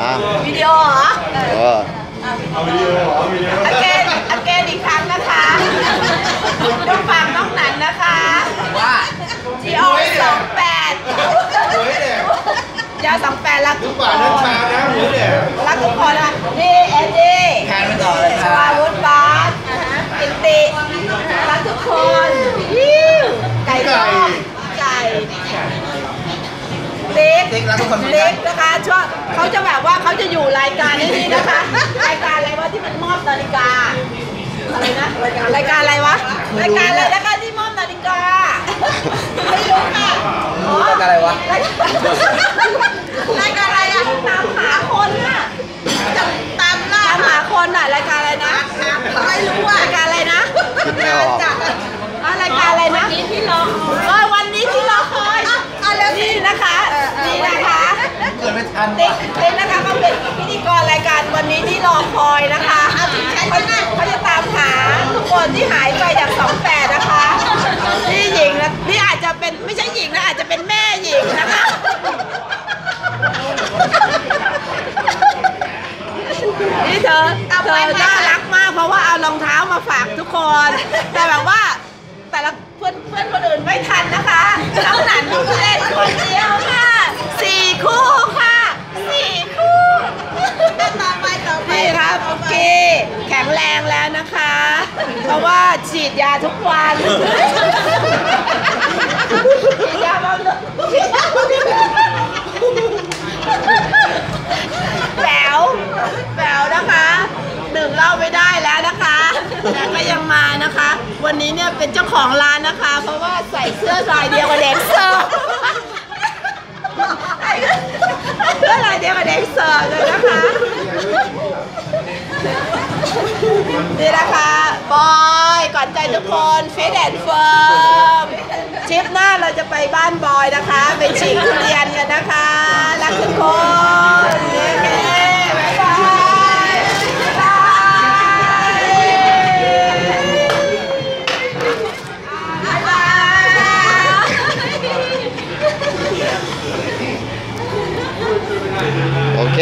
อะวิดีโอเหรอเอออเกนอเกนอีกครั้งนะคะต้องฟังน้องหนันนะคะว่าจีโอสองแปดยาสองแปดรักทุกคน ติ๊กติ๊กรักทุกคนเหมือนกัติ๊นกนะคะช่วงเขาจะแบบว่าเขาจะอยู่รายการนี้นะคะ รายการอะไรวะที่มันมอบนาฬิกาอะไรนะรายการอะไรวะรายการอะไรนะคะที่มอบนาฬิกาไม่รู้ค่ะอ๋อรายการอะไรวะ ราย ไม่ทันติ๊ว่ะกติ๊กนะคะเขาเป็นพิธีกรรายการวันนี้ที่รอคอยนะคะเขาเขาจะตามหาทุกคนที่หายไปจากสองแปดนะคะนี่หญิงนะนี่อาจจะเป็นไม่ใช่หญิงนะอาจจะเป็นแม่หญิงนะคะนี่เธอเธอน่ารักมากเพราะว่าเอารองเท้ามาฝากทุกคน แต่แบบว่าแต่ละเพื่อนเพื่อนคนอื่นไม่ทันนะคะ นะคะ เพราะว่าฉีดยาทุกวันฉีดยาบำรุงฉีดยาบำรุงแป๋วแป๋วนะคะดื่มเหล้าไม่ได้แล้วนะคะแต่ก็ยังมานะคะ วันนี้เนี่ยเป็นเจ้าของร้านนะคะ เพราะว่าใส่เสื้อลายเดียวกับเด็กเสิร์ฟเสื้อลายเดียวกับเด็กเสิร์ฟเลย นี่นะคะบอยก่อนใจทุกคนฟิตแอนด์เฟิร์มทริปหน้าเราจะไปบ้านบอยนะคะ ไปฉีกทุเรียนกันนะคะ รักทุกคนโอยบายบายโอเค